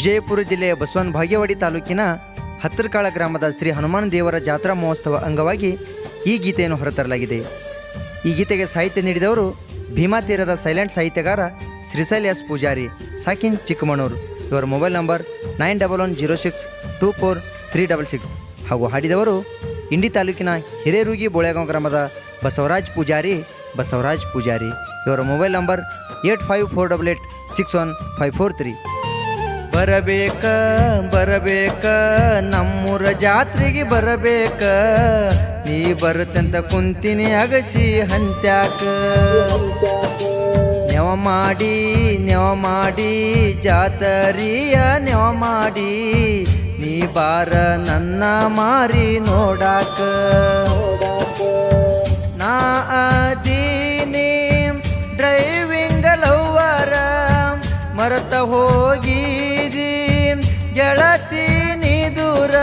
ವಿಜಯಪುರ ಜಿಲ್ಲೆಯ ಬಸವನ ಭಾಗ್ಯವಾಡಿ ತಾಲೂಕಿನ ಹತ್ತಿರಕಾಳ ಗ್ರಾಮದ ಶ್ರೀ ಹನುಮಾನ ದೇವರ ಜಾತ್ರಾ ಮಹೋತ್ಸವ ಅಂಗವಾಗಿ ಈ ಗೀತೆಯನ್ನು ಹೊರತರಲಾಗಿದೆ. ಈ ಗೀತೆಗೆ ಸಾಹಿತ್ಯ ನೀಡಿದವರು ಭೀಮಾತೀರದ ಸೈಲೆಂಟ್ ಸಾಹಿತ್ಯಗಾರ ಶ್ರೀಶೈಲ್ ಎಸ್ ಪೂಜಾರಿ ಸಾಕಿನ್ ಚಿಕ್ಕಮಣೂರು. ಇವರ mobile number nine double one zero six two four three double six ಹಾಗೂ ಹಾಡಿದವರು ಇಂಡಿ ತಾಲೂಕಿನ ಹಿರೇರೂಗಿ ಬೋಳೆಗಾಂವ್ ಗ್ರಾಮದ ಬಸವರಾಜ್ ಪೂಜಾರಿ ಬಸವರಾಜ್ ಪೂಜಾರಿ. ಇವರ mobile number eight five four double eight six one five four three. ಬರಬೇಕ ಬರಬೇಕ, ನಮ್ಮೂರ ಜಾತ್ರೆಗೆ ಬರಬೇಕ. ನೀ ಬರುತ್ತಂತ ಕುಂತಿನಿ ಅಗಸಿ ಹಂತ್ಯಾಕ. ನೆವ ಮಾಡಿ ನೆವ ಮಾಡಿ, ಜಾತರಿಯ ನೆವ ಮಾಡಿ. ನೀ ಬಾರ ನನ್ನ ಮಾರಿ ನೋಡಾಕ. ನಾ ಅದೀನಿ ಡ್ರೈವಿಂಗ್ ಲವ್ವರ, ಮರತ ಹೋಗಿದಿ ಗೆಳತಿ ನೀ ದೂರ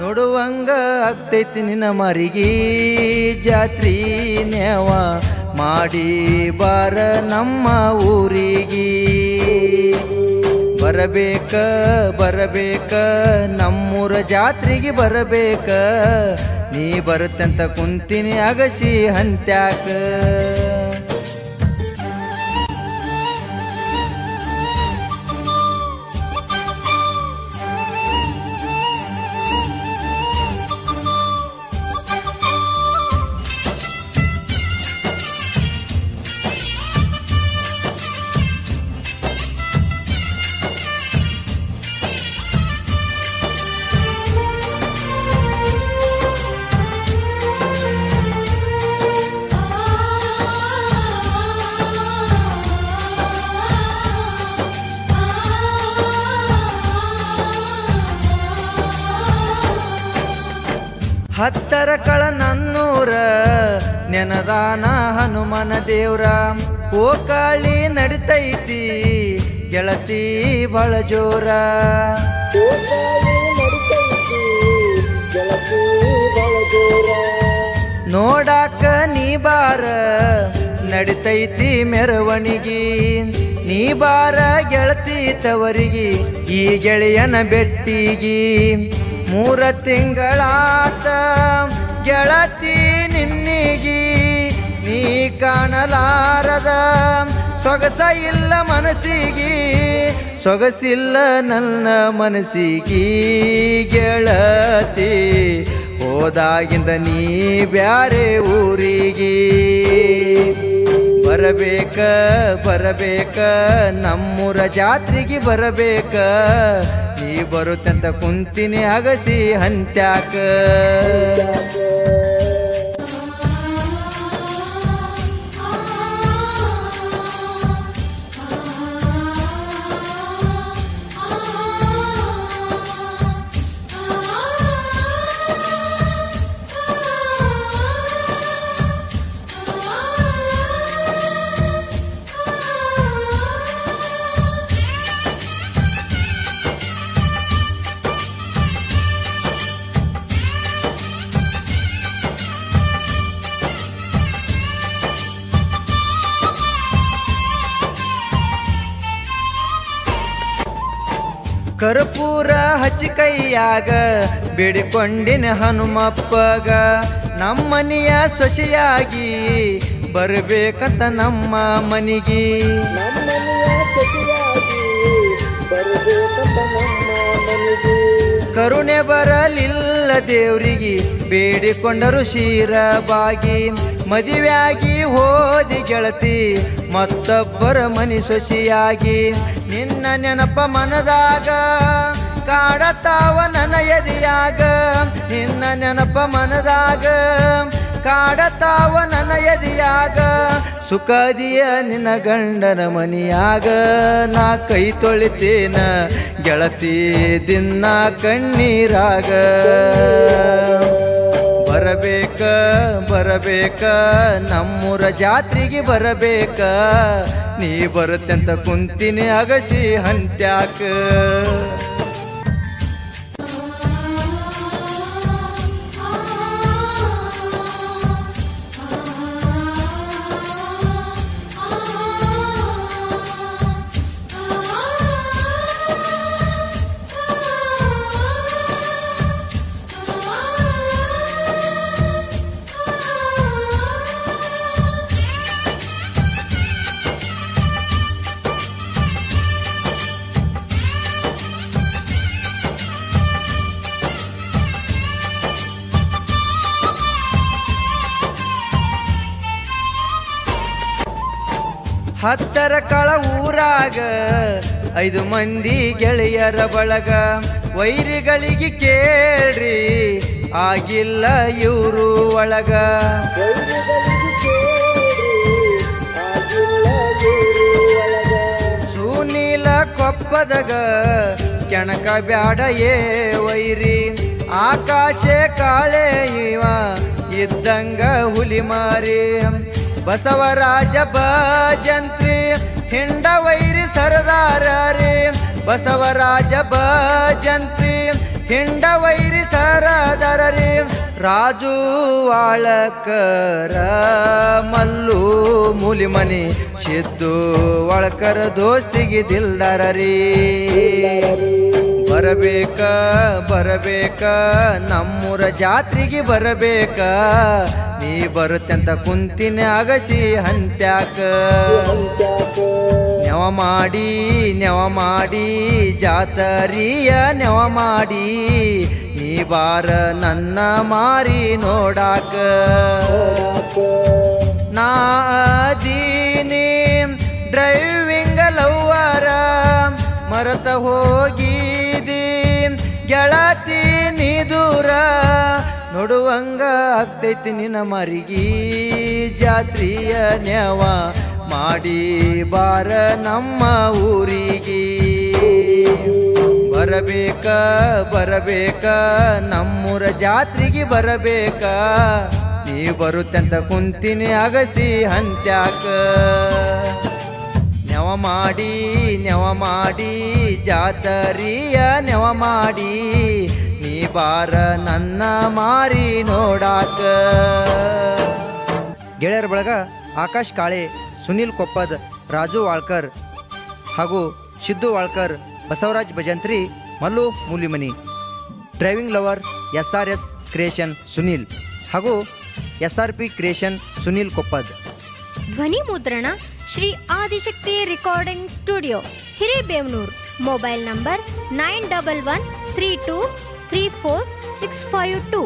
ನೋಡುವಂಗ ಆಗ್ತೈತಿ ನಿನ್ನ ಮರಿಗಿ. ಜಾತ್ರಿ ನೇವ ಮಾಡಿ ಬಾರ ನಮ್ಮ ಊರಿಗಿ. ಬರಬೇಕ ಬರಬೇಕ, ನಮ್ಮೂರ ಜಾತ್ರೆಗೆ ಬರಬೇಕ. ನೀ ಬರುತ್ತಂತ ಕುಂತಿನಿ ಅಗಸಿ ಹಂತ್ಯಾಕ. ಹತ್ತರ ಕಳ ನನ್ನೂರ ನೆನದಾನ ಹನುಮನ ದೇವ್ರ. ಓ ಕಾಳಿ ನಡಿತೈತಿ ಗೆಳತಿ ಬಳ ಜೋರ. ನೋಡಾಕ ನೀ ಬಾರ ನಡಿತೈತಿ ಮೆರವಣಿಗೆ. ನೀ ಬಾರ ಗೆಳತಿ ತವರಿಗಿ ಈ ಗೆಳೆಯನ ಬೆಟ್ಟಿಗಿ. ಮೂರ ತಿಂಗಳಾತ ಗೆಳತಿ ನಿನ್ನಿಗಿ, ನೀ ಕಾಣಲಾರದ ಸೊಗಸ ಇಲ್ಲ ಮನಸ್ಸಿಗಿ, ಸೊಗಸಿಲ್ಲ ನನ್ನ ಮನಸ್ಸಿಗಿ ಗೆಳತಿ. ಹೋದಾಗಿಂದ ನೀ ಬ್ಯಾರೆ ಊರಿಗೆ, ಬರಬೇಕ ಬರಬೇಕ ನಮ್ಮೂರ ಜಾತ್ರೆಗೆ ಬರಬೇಕ. ಬರುತ್ತಂತ ಕುಂತಿನಿ ಅಗಸಿ ಹಂತ್ಯಾಕ. ಕರ್ಪೂರ ಹಚ್ಚಿ ಕೈಯಾಗ ಬೇಡಿಕೊಂಡಿನ ಹನುಮಪ್ಪಗ. ನಮ್ಮನೆಯ ಸೊಸೆಯಾಗಿ ಬರಬೇಕಂತ ನಮ್ಮ ಮನಿಗಿ. ಕರುಣೆ ಬರಲಿಲ್ಲ ದೇವ್ರಿಗೆ ಬೇಡಿಕೊಂಡರು ಶಿರಬಾಗಿ. ಮದುವೆಯಾಗಿ ಹೋದಿ ಗೆಳತಿ ಮತ್ತೊಬ್ಬರ ಮನಿ ಸೊಸೆಯಾಗಿ. ನಿನ್ನ ನೆನಪ ಮನದಾಗ, ಕಾಡತಾವ ನನ್ನ ಎದಿಯಾಗ. ನಿನ್ನ ನೆನಪ ಮನದಾಗ, ಕಾಡತಾವ ನನ್ನ ಎದಿಯಾಗ. ಸುಖದಿಯ ನಿನ್ನ ಗಂಡನ ಮನಿಯಾಗ, ನಾ ಕೈ ತೊಳಿತೇನ ಗೆಳತಿ ದಿನ್ನ ಕಣ್ಣೀರಾಗ. ಬರಬೇಕ ಬರಬೇಕ ನಮ್ಮೂರ ಜಾತ್ರೆಗೆ ಬರಬೇಕ. ನೀ ಬರುತ್ತೆಂತ ಕುಂತಿನಿ ಅಗಸಿ ಹಂತ್ಯಾಕ. ಹತ್ತರ ಕಳ ಊರಾಗ ಐದು ಮಂದಿ ಗೆಳೆಯರ ಬಳಗ. ವೈರಿಗಳಿಗೆ ಕೇಳ್ರಿ, ಆಗಿಲ್ಲ ಇವರು ಒಳಗ. ಸುನೀಲ ಕೊಪ್ಪದಗ, ಕೆಣಕ ಬ್ಯಾಡ ಏ ವೈರಿ. ಆಕಾಶೆ ಕಾಳೆ ಇವ, ಇದ್ದಂಗ ಹುಲಿ ಮಾರಿ. ಬಸವರಾಜ ಭಜಂತ್ರಿ ಹಿಂಡ ವೈರಿ ಸರದಾರ ರೇ ಬಸವರಾಜ ಭಜಂತ್ರಿ ಹಿಂಡ ವೈರಿ ಸರದಾರ ರೇ ರಾಜು ವಾಳಕರ ಮಲ್ಲು ಮೂಲಿಮನಿ, ಸಿದ್ದು ಒಳಕರ ದೋಸ್ತಿಗೆ ದಿಲ್ದಾರ ರೀ ಬರಬೇಕ ಬರಬೇಕ, ನಮ್ಮೂರ ಜಾತ್ರೆಗೆ ಬರಬೇಕ. ನೀ ಅಂತ ಕುಂತಿನ ಅಗಸಿ ಹಂತ್ಯಾಕ. ನೆವ ಮಾಡಿ ನೆವ ಮಾಡಿ, ಜಾತರಿಯ ನೆವ ಮಾಡಿ, ನೀ ಬಾರ ನನ್ನ ಮಾರಿ ನೋಡಾಕ. ನಾ ಅದೀನಿ ಡ್ರೈವಿಂಗ್ ಲವ್ವರ, ಮರತ ಹೋಗಿದಿ ಗೆಳತಿ ನೀ ದೂರ ನೋಡುವಂಗ ಆಗ್ತೈತಿ ನಿನ್ನ ಮರಿಗಿ ಜಾತ್ರಿಯ ನೆವ ಮಾಡಿ ಬಾರ ನಮ್ಮ ಊರಿಗೆ. ಬರಬೇಕ ಬರಬೇಕ, ನಮ್ಮೂರ ಜಾತ್ರಿಗೆ ಬರಬೇಕ. ನೀ ಬರುತ್ತಂತ ಕುಂತಿನಿ ಅಗಸಿ ಹಂತ್ಯಾಕ. ನೆವ ಮಾಡಿ ನೆವ ಮಾಡಿ ಜಾತರಿಯ ನೆವ ಮಾಡಿ. ಬಾರ ನನ್ನ ಮಾರಿ ನೋಡಾಕ. ಗೆಳೆಯರ ಬಳಗ ಆಕಾಶ್ ಕಾಳೆ, ಸುನಿಲ್ ಕೊಪ್ಪದ್, ರಾಜು ವಾಳ್ಕರ್ ಹಾಗೂ Siddu Walkar, Basavaraj Bhajantri, Mallu Mulimani. Driving lover S R S creation Sunil ಹಾಗೂ S R P creation Sunil Koppad. ಧ್ವನಿ ಮುದ್ರಣ Shri Adishakti recording studio, Hirebevanur. Mobile number nine double one three two three four six five two